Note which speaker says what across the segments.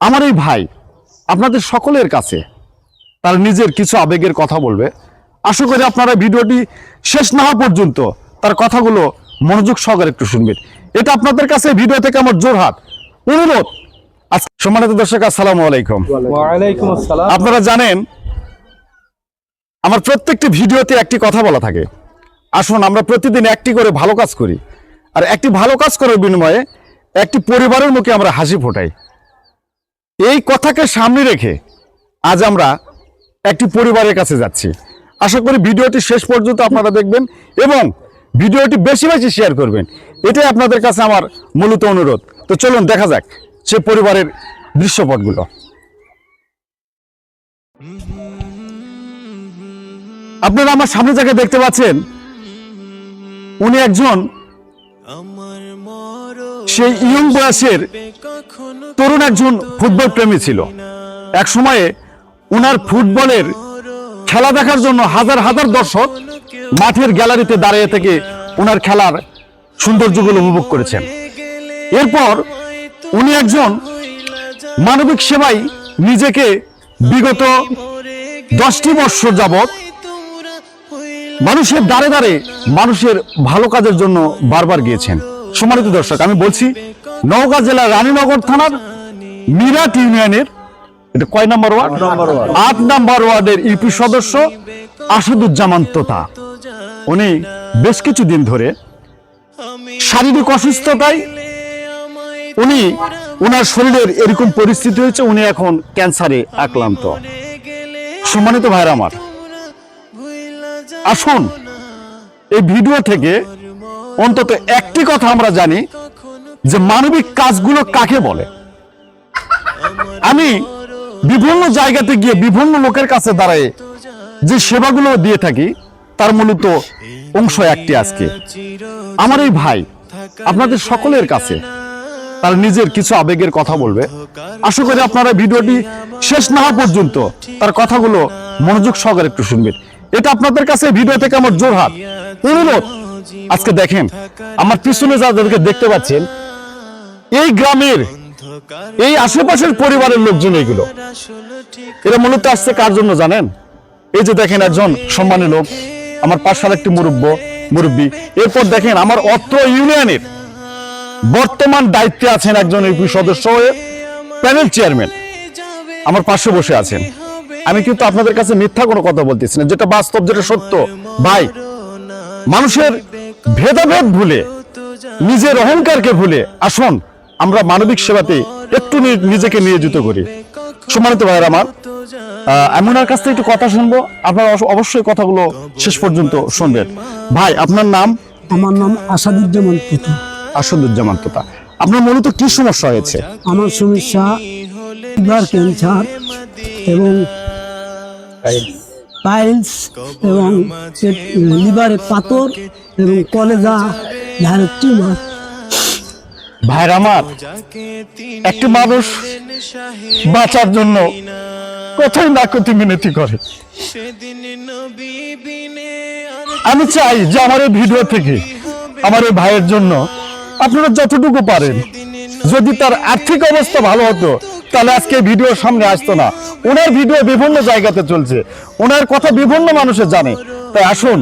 Speaker 1: আমার এই ভাই আপনাদের সকলের কাছে তার নিজের কিছু আবেগের কথা বলবে। আশা করি আপনারা ভিডিওটি শেষ না হওয়া পর্যন্ত তার কথাগুলো মনোযোগ সহকারে একটু শুনবেন। এটা আপনাদের কাছে ভিডিও থেকে আমার জোরহাট। অনুরোধ সম্মানিত দর্শক আসসালামু আলাইকুম। আপনারা জানেন আমার প্রত্যেকটি ভিডিওতে একটি কথা বলা থাকে। আসুন আমরা প্রতিদিন একটি করে ভালো কাজ করি। আর একটি ভালো কাজ করার বিনিময়ে একটি পরিবারের মুখে আমরা হাসি ফোটাই। এই কথাকে সামনে রেখে আজ আমরা একটি পরিবারের কাছে যাচ্ছি। আশা করি ভিডিওটি শেষ পর্যন্ত আপনারা দেখবেন এবং ভিডিওটি বেশি বেশি শেয়ার করবেন। এটাই আপনাদের কাছে আমার মূলত অনুরোধ। তো চলুন দেখা যাক সে পরিবারের দৃশ্যপটগুলো। আপনারা আমার সামনে যাকে দেখতে পাচ্ছেন উনি একজন সেই ইয়ং বয়সের তরুণ একজন ফুটবল প্রেমী ছিল। এক সময়ে উনার ফুটবলের খেলা দেখার জন্য হাজার হাজার দর্শক মাঠের গ্যালারিতে দাঁড়িয়ে থেকে উনার খেলার সৌন্দর্যগুলো উপভোগ করেছেন। এরপর উনি একজন মানবিক সেবায় নিজেকে বিগত দশটি বৎসর যাবৎ মানুষের দ্বারে দ্বারে মানুষের ভালো কাজের জন্য বারবার গিয়েছেন। সম্মানিত দর্শক, আমি বলছি নওগাঁ জেলার রানীনগর থানার মিরাট ইউনিয়নের এটা কয় নম্বর ওয়ার্ড? আট নম্বর ওয়ার্ডের ইউপি সদস্য আসাদুজ্জামান তোতা। উনি বেশ কিছুদিন ধরে শারীরিক অসুস্থতায় উনি ওনার শরীরের এরকম পরিস্থিতি হয়েছে উনি এখন ক্যান্সারে আক্রান্ত। সম্মানিত ভাইরা আমার আসুন এই ভিডিও থেকে অন্তত একটি কথা আমরা জানি যে মানবিক কাজগুলো কাকে বলে? আমি বিভিন্ন জায়গাতে গিয়ে বিভিন্ন লোকের কাছে দাঁড়ায় যে সেবাগুলো দিয়ে থাকি, তার মূলত অংশ একটি আজকে। আমার এই ভাই আপনাদের সকলের কাছে তার নিজের কিছু আবেগের কথা বলবে। আশা করি আপনারা ভিডিওটি শেষ না হওয়া পর্যন্ত তার কথাগুলো মনোযোগ সহকারে একটু শুনবেন। এটা আপনাদের কাছে ভিডিও থেকে আমার জোরহাট। অনুরোধ, আজকে দেখেন, আমার পিছনে যাদেরকে দেখতে পাচ্ছেন এই গ্রামের, এই আশেপাশের পরিবারের লোকজন এইগুলো। এরা মূলত আসছে কার জন্য জানেন? এই যে দেখেন একজন সম্মানী লোক, আমার পাশার একটি মুরব্ব, মুরব্বী। এরপর দেখেন আমার অত্র ইউনিয়নের বর্তমান দায়িত্বে আছেন একজন ইউপি সদস্য হয়ে প্যানেল চেয়ারম্যান। আমার পাশে বসে আছেন। আমি কিন্তু আপনাদের কাছে মিথ্যা কোনো কথা বলতেছি না, যেটা বাস্তব, যেটা সত্য। ভাই, মানুষের ভেদাভেদ ভুলে, নিজের অহংকারকে ভুলে, আসুন আমরা মানবিক সেবাতে একটু নিজেকে নিয়োজিত করি। সম্মানিত ভাইয়ের আমার ওনার কাছ থেকে একটু কথা শুনব। আপনারা অবশ্যই কথাগুলো শেষ পর্যন্ত শুনবেন। ভাই আপনার নাম?
Speaker 2: আমার নাম আসাদুজ্জামান
Speaker 1: আসাদুজ্জামান তোতা আপনার মূলত কি সমস্যা হয়েছে?
Speaker 2: আমার সমস্যা লিভার ক্যান্সার এবং পাইলস এবং লিভারে পাথর এবং কলেজা ধারের টিউমার।
Speaker 1: ভাইয়ের আমার, একটি মানুষ বাঁচার জন্য কোথায় না কোথায় মিনতি করে। আমি চাই যে আমার এই ভিডিও থেকে আমার এই ভাইয়ের জন্য আপনারা যতটুকু পারেন, যদি তার আর্থিক অবস্থা ভালো হতো, তাহলে আজকে এই ভিডিওর সামনে আসতো না। ওনার ভিডিও বিভিন্ন জায়গাতে চলছে, ওনার কথা বিভিন্ন মানুষে জানে। তাই আসুন,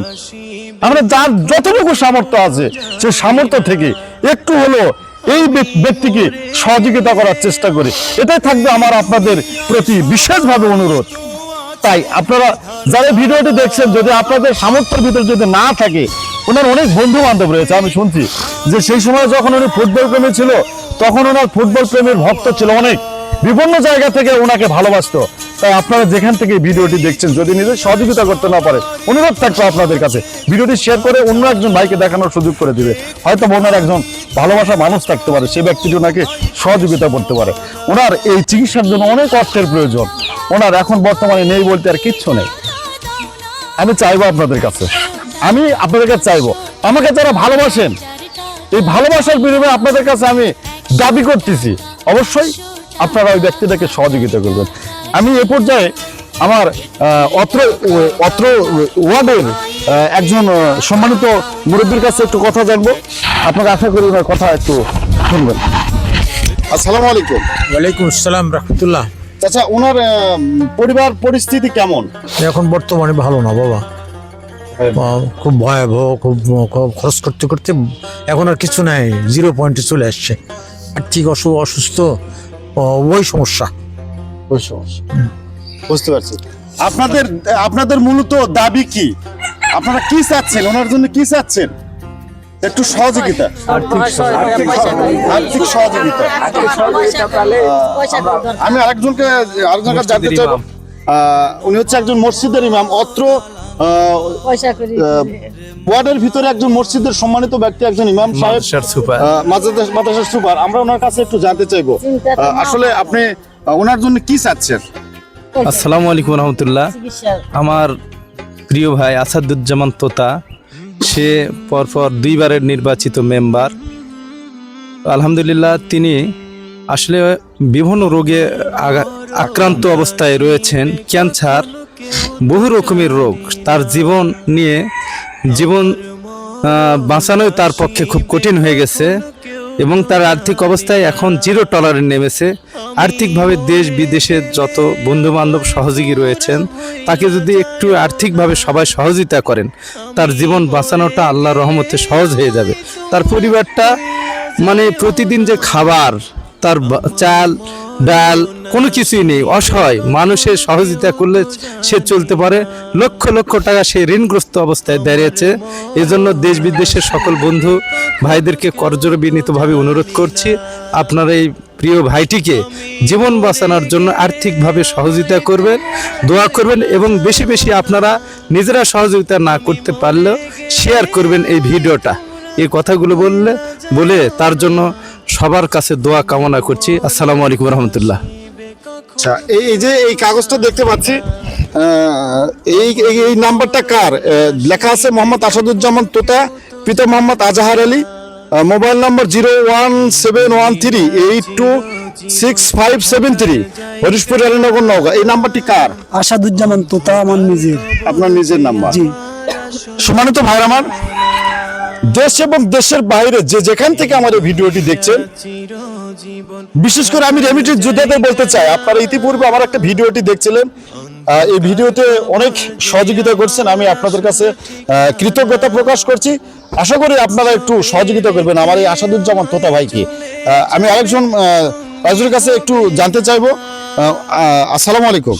Speaker 1: আমরা যার যতটুকু সামর্থ্য আছে, সে সামর্থ্য থেকে একটু হলো এই ব্যক্তিকে সহযোগিতা করার চেষ্টা করি। এটাই থাকবে আমার আপনাদের প্রতি বিশেষভাবে অনুরোধ। তাই আপনারা যারা ভিডিওটি দেখছেন, যদি আপনাদের সামর্থ্যের ভিতরে যদি না থাকে, ওনার অনেক বন্ধু বান্ধব রয়েছে, আমি শুনছি, যে সেই সময় যখন উনি ফুটবল প্রেমী ছিল, তখন ওনার ফুটবল প্রেমীর ভক্ত ছিল অনেক। বিভিন্ন জায়গা থেকে ওনাকে ভালোবাসতো। তাই আপনারা যেখান থেকে ভিডিওটি দেখছেন, যদি নিজের সহযোগিতা করতে না পারে, অনুরোধ থাকবে আপনাদের কাছে। ভিডিওটি শেয়ার করে অন্য একজন ভাইকে দেখানোর সুযোগ করে দিবে। হয়তো ওনার একজন ভালোবাসা মানুষ থাকতে পারে সেই ব্যক্তিটি ওনাকে সহযোগিতা করতে পারে। ওনার এই চিকিৎসার জন্য অনেক অর্থের প্রয়োজন। ওনার এখন বর্তমানে নেই বলতে আর কিচ্ছু নেই। আমি চাইব আপনাদের কাছে। আমি আপনাদের কাছে চাইব। আমাকে যারা ভালোবাসেন, এই ভালোবাসার বিনিময়ে আপনাদের কাছে আমি দাবি করতেছি। অবশ্যই আপনারা ওই ব্যক্তিটাকে সহযোগিতা করবেন। আমি এ পর্যায়ে আমার অত্র অত্র ওয়ার্ডের একজন সম্মানিত মুরব্বীর কাছে একটু কথা জানব। আপনাকে আশা করি ওনার কথা একটু শুনবেন। আসসালামু আলাইকুম।
Speaker 3: ওয়ালাইকুম আসসালাম রহমতুল্লাহ।
Speaker 1: আচ্ছা ওনার পরিবার পরিস্থিতি কেমন?
Speaker 3: এখন বর্তমানে ভালো না বাবা। আহ, খুব ভয়াবহ খুব খুব খরচ করতে করতে এখন আর কিছু নাই জিরো পয়েন্টে চলে আসছে। আর্থিক অসু অসুস্থ আহ, ওই সমস্যা।
Speaker 1: বুঝতে পারছি। আপনাদের আপনাদের মূলত দাবি কি? আপনারা কি চাচ্ছেন? ওনার জন্য কি চাচ্ছেন? একটু সহযোগিতা। আর্থিক সহযোগিতা। আমি আরেকজনকে আরেকজনকে জানতে আহ, উনি হচ্ছে একজন মসজিদের ইমাম। অত্র ওয়ার্ডের ভিতরে একজন মসজিদের সম্মানিত ব্যক্তি একজন ইমাম সাহেব মাদ্রাসার সুপার। আমরা ওনার কাছে একটু জানতে চাইব। আহ, আসলে আপনি ওনার জন্য কি চাচ্ছেন?
Speaker 4: আসসালামু আলাইকুম রহমতুল্লাহ। আমার প্রিয় ভাই আসাদুজ্জামান তোতা সে পরপর দুইবারের নির্বাচিত মেম্বার। আলহামদুলিল্লাহ তিনি আসলে বিভিন্ন রোগে আক্রান্ত অবস্থায় রয়েছেন। ক্যান্সার বহু রকমের রোগ। তার জীবন নিয়ে জীবন বাঁচানোই তার পক্ষে খুব কঠিন হয়ে গেছে। এবং তার আর্থিক অবস্থায় এখন জিরো টলারে নেমেছে। আর্থিকভাবে দেশ বিদেশের যত বন্ধু বান্ধব সহযোগী রয়েছেন, তাকে যদি একটু আর্থিকভাবে সবাই সহযোগিতা করেন, তার জীবন বাঁচানোটা আল্লাহর রহমতে সহজ হয়ে যাবে। তার পরিবারটা মানে প্রতিদিন যে খাবার তার চাল, ডাল, কোনো কিছুই নেই। অসহায় মানুষের সহযোগিতা করলে সে চলতে পারে। লক্ষ লক্ষ টাকা সে ঋণগ্রস্ত অবস্থায় দাঁড়িয়েছে। এজন্য দেশ বিদেশের সকল বন্ধু ভাইদেরকে করজোর বিনীতভাবে অনুরোধ করছি, আপনার এই প্রিয় ভাইটিকে জীবন বাঁচানোর জন্য আর্থিকভাবে সহযোগিতা করবেন, দোয়া করবেন এবং বেশি বেশি আপনারা নিজেরা সহযোগিতা না করতে পারলেও শেয়ার করবেন এই ভিডিওটা। এই কথাগুলো বললে বলে তার জন্য সবার কাছে দোয়া কামনা করছি। আসসালামু আলাইকুম রহমতুল্লাহ।
Speaker 1: আচ্ছা এই এই যে এই কাগজটা দেখতে পাচ্ছি এই এই- এই নাম্বারটা কার? লেখা আছে মোহাম্মদ আসাদুজ্জামান তোতা পিতা Mohammad Azahar Ali mobile number zero one seven one three eight two six five seven three Harishpur Alinagar Naogaon. এই নাম্বারটি কার?
Speaker 2: আসাদুজ্জামান তোতা আমার নিজের।
Speaker 1: আপনার নিজের নাম্বার।
Speaker 2: জি।
Speaker 1: সম্মানিত ভাই আমার দেশ এবং দেশের বাইরে যে যেখান থেকে এই ভিডিওটি দেখছেন, বিশেষ করে আমি রেমিটেড যোদ্ধাদের বলতে চাই, আপনারা ইতিপূর্বে আমার একটা ভিডিওটি দেখছিলেন এই ভিডিওতে অনেক সহযোগিতা করছেন, আমি আপনাদের কাছে কৃতজ্ঞতা প্রকাশ করছি। আশা করি আপনারা একটু সহযোগিতা করবেন, আমার এই আসাদুজ্জামান তোতা ভাইকে। আমি আরেকজন কাছে একটু জানতে চাইব আসসালামু আলাইকুম।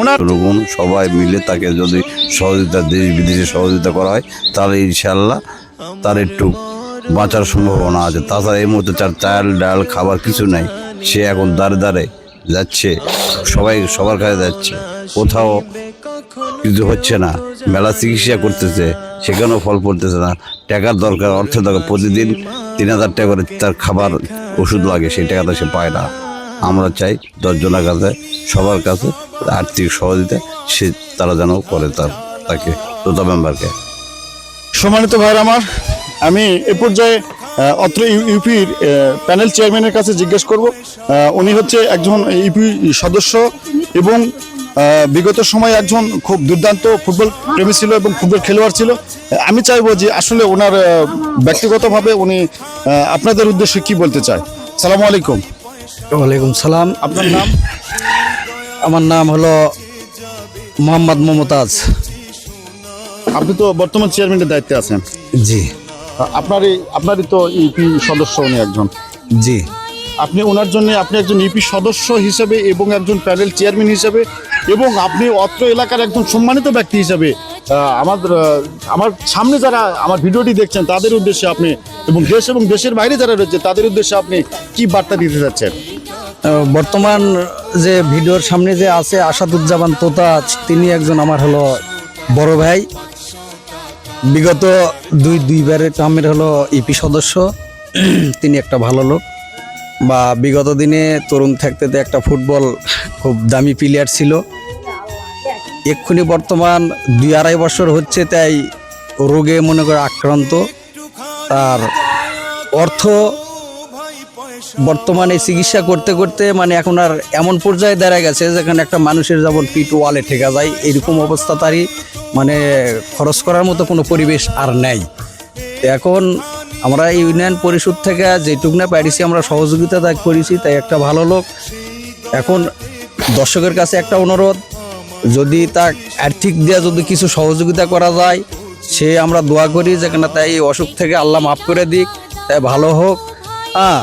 Speaker 1: ওনার
Speaker 5: জনগণ সবাই মিলে তাকে যদি সহযোগিতা দেশ বিদেশে সহযোগিতা করা হয়, তাহলে ইনশাল্লাহ তার একটু বাঁচার সম্ভাবনা আছে। তাছাড়া এই মুহূর্তে তার চাল, ডাল, খাবার কিছু নাই। সে এখন দাঁড়ে দাঁড়ে যাচ্ছে, সবাই সবার কাছে যাচ্ছে। কোথাও কিছু হচ্ছে না। মেলা চিকিৎসা করতেছে, সেখানেও ফল পড়তেছে না। টাকার দরকার, অর্থের দরকার। প্রতিদিন তিন হাজার টাকা করে তার খাবার, ওষুধ লাগে, সেই টাকাটা সে পায় না। আমরা চাই দশজনের কাছে, সবার কাছে আর্থিক সহযোগিতা সে তারা যেন করে তার তাকে তোতা মেম্বারকে
Speaker 1: সম্মানিত ভাইয়ের আমার আমি এ পর্যায়ে অত্র ইউপির প্যানেল চেয়ারম্যানের কাছে জিজ্ঞেস করব। উনি হচ্ছে একজন ইউপি সদস্য এবং বিগত সময়ে একজন খুব দুর্দান্ত ফুটবল প্রেমী ছিল এবং ফুটবল খেলোয়াড় ছিল। আমি চাইব যে আসলে ওনার ব্যক্তিগতভাবে উনি আপনাদের উদ্দেশ্যে কি বলতে চায়? সালামু আলাইকুম।
Speaker 6: ওয়ালাইকুম সালাম।
Speaker 1: আপনার নাম?
Speaker 6: আমার নাম হলো মোহাম্মদ মমতাজ।
Speaker 1: আপনি তো বর্তমান চেয়ারম্যানের দায়িত্বে আছেন।
Speaker 6: জি।
Speaker 1: আপনারই আপনারই তো ইউপি সদস্য উনি একজন।
Speaker 6: জি।
Speaker 1: আপনি ওনার জন্য আপনি একজন ইপি সদস্য হিসেবে এবং একজন প্যানেল চেয়ারম্যান হিসেবে এবং আপনি অত্র এলাকার একজন সম্মানিত ব্যক্তি হিসেবে আমার আমার সামনে যারা আমার ভিডিওটি দেখছেন তাদের উদ্দেশ্যে আপনি এবং দেশ এবং দেশের বাইরে যারা রয়েছে তাদের উদ্দেশ্যে আপনি কি বার্তা দিতে চাচ্ছেন?
Speaker 6: বর্তমান যে ভিডিওর সামনে যে আছে আসাদুজ্জামান তোতা, তিনি একজন আমার হলো বড় ভাই। বিগত দুই দুইবারের টার্মের হলো ইপি সদস্য। তিনি একটা ভালো লোক। বা বিগত দিনে তরুণ থাকতে একটা ফুটবল খুব দামি প্লেয়ার ছিল। এক্ষুনি বর্তমান দুই আড়াই বছর হচ্ছে তাই রোগে মনে করে আক্রান্ত। তার অর্থ বর্তমানে চিকিৎসা করতে করতে মানে এখন আর এমন পর্যায়ে দাঁড়া গেছে যেখানে একটা মানুষের যেমন পিট ওয়ালে ঠেকা যায় এরকম অবস্থা তারই মানে খরচ করার মতো কোনো পরিবেশ আর নেই। এখন আমরা ইউনিয়ন পরিষদ থেকে যেটুক না পারিছি আমরা সহযোগিতা তা করেছি, তাই একটা ভালো লোক। এখন দর্শকের কাছে একটা অনুরোধ, যদি তা আর্থিক দিয়ে যদি কিছু সহযোগিতা করা যায়, সে আমরা দোয়া করি যেখানে তাই এই অসুখ থেকে আল্লাহ মাফ করে দিক, তাই ভালো হোক। হ্যাঁ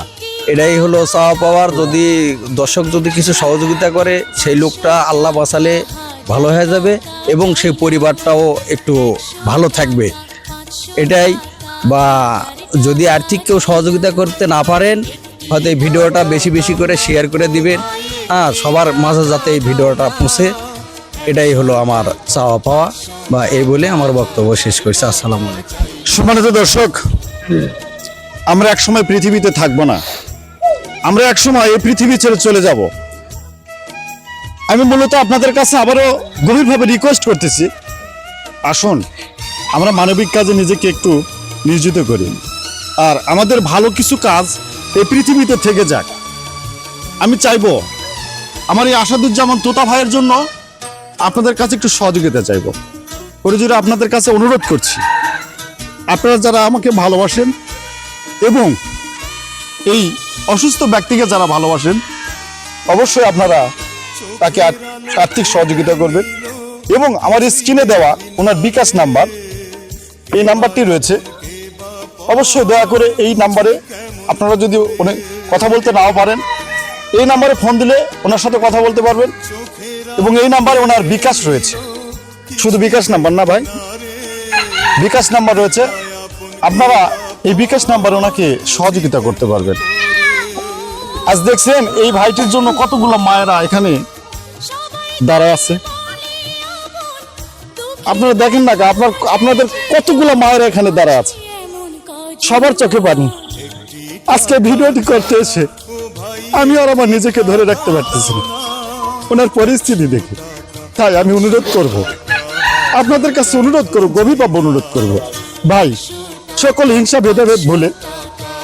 Speaker 6: এটাই হলো চাওয়া পাওয়ার। যদি দর্শক যদি কিছু সহযোগিতা করে, সেই লোকটা আল্লাহ বাঁচালে ভালো হয়ে যাবে এবং সেই পরিবারটাও একটু ভালো থাকবে। এটাই। বা যদি আর্থিক কেউ সহযোগিতা করতে না পারেন, হয়তো এই ভিডিওটা বেশি বেশি করে শেয়ার করে দিবেন। হ্যাঁ সবার মাঝে যাতে এই ভিডিওটা পৌঁছে। এটাই হলো আমার চাওয়া পাওয়া। বা এই বলে আমার বক্তব্য শেষ করছি। আসসালামু আলাইকুম।
Speaker 1: সম্মানিত দর্শক, আমরা একসময় পৃথিবীতে থাকব না। আমরা একসময় এই পৃথিবী ছেড়ে চলে যাব। আমি মূলত আপনাদের কাছে আবারও গভীরভাবে রিকোয়েস্ট করতেছি। আসুন, আমরা মানবিক কাজে নিজেকে একটু নিয়োজিত করি। আর আমাদের ভালো কিছু কাজ এই পৃথিবীতে থেকে যাক। আমি চাইব, আমার এই আসাদুজ্জামান তোতা ভাইয়ের জন্য আপনাদের কাছে একটু সহযোগিতা চাইব। করে জোরে আপনাদের কাছে অনুরোধ করছি। আপনারা যারা আমাকে ভালোবাসেন এবং এই অসুস্থ ব্যক্তিকে যারা ভালোবাসেন, অবশ্যই আপনারা তাকে আর্থিক সহযোগিতা করবেন। এবং আমার স্ক্রিনে দেওয়া ওনার বিকাশ নাম্বার, এই নাম্বারটি রয়েছে। অবশ্যই দয়া করে এই নাম্বারে আপনারা যদি উনি কথা বলতে নাও পারেন, এই নাম্বারে ফোন দিলে ওনার সাথে কথা বলতে পারবেন। এবং এই নাম্বারে ওনার বিকাশ রয়েছে। শুধু বিকাশ নাম্বার না ভাই, বিকাশ নাম্বার রয়েছে। আপনারা এই বিকাশ নাম্বারে ওনাকে সহযোগিতা করতে পারবেন। আজ দেখছেন এই ভাইটির জন্য কতগুলো মায়েরা এখানে দাঁড়ায় আছে। আপনারা দেখেন না আপনার আপনাদের কতগুলো মায়েরা এখানে দাঁড়ায় আছে। সবার চোখে পানি। আজকে ভিডিওটি করতে এসে আমি আর আমার নিজেকে ধরে রাখতে পারতেছি না। ওনার পরিস্থিতি দেখে। তাই আমি অনুরোধ করব। আপনাদের কাছে অনুরোধ করব গভীরভাবে অনুরোধ করব। ভাই, সকল হিংসা, ভেদাভেদ ভুলে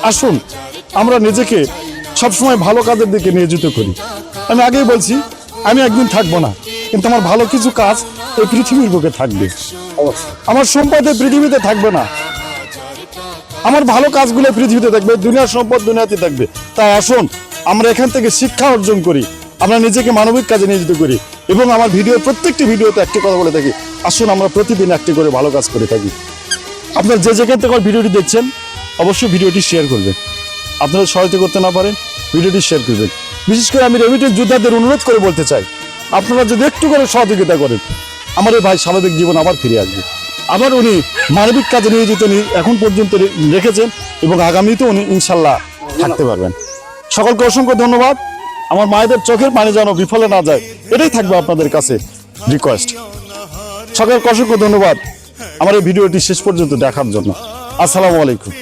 Speaker 1: আসুন। আমরা নিজেকে সবসময় ভালো কাজের দিকে নিয়োজিত করি। আমি আগেই বলছি, আমি একদিন থাকব না, কিন্তু আমার ভালো কিছু কাজ এই পৃথিবীর বুকে থাকবে। আমার সম্পদ এই পৃথিবীতে থাকবে না। আমার ভালো কাজগুলো পৃথিবীতে থাকবে, দুনিয়ার সম্পদ দুনিয়াতে থাকবে। তাই আসুন, আমরা এখান থেকে শিক্ষা অর্জন করি, আমরা নিজেকে মানবিক কাজে নিয়োজিত করি এবং আমার ভিডিওর প্রত্যেকটি ভিডিওতে একটি কথা বলে থাকি, আসুন আমরা প্রতিদিন একটি করে ভালো কাজ করে থাকি। আপনার যে যেখান থেকে ভিডিওটি দেখছেন, অবশ্যই ভিডিওটি শেয়ার করবেন। আপনারা সহায়তা করতে না পারেন, ভিডিওটি শেয়ার করবেন। বিশেষ করে আমি রেমিটেন্স যোদ্ধাদের অনুরোধ করে বলতে চাই, আপনারা যদি একটু করে সহযোগিতা করেন আমার এই ভাই স্বাভাবিক জীবন আবার ফিরে আসবে। আবার উনি মানবিক কাজে নিয়োজিত নি- এখন পর্যন্ত রেখেছেন এবং আগামীতে উনি ইনশাল্লাহ থাকতে পারবেন। সকলকে অসংখ্য ধন্যবাদ। আমার মায়েদের চোখের পানি যেন বিফলে না যায়, এটাই থাকবে আপনাদের কাছে রিকোয়েস্ট সকলকে অসংখ্য ধন্যবাদ আমার এই ভিডিওটি শেষ পর্যন্ত দেখার জন্য। আসসালামু আলাইকুম।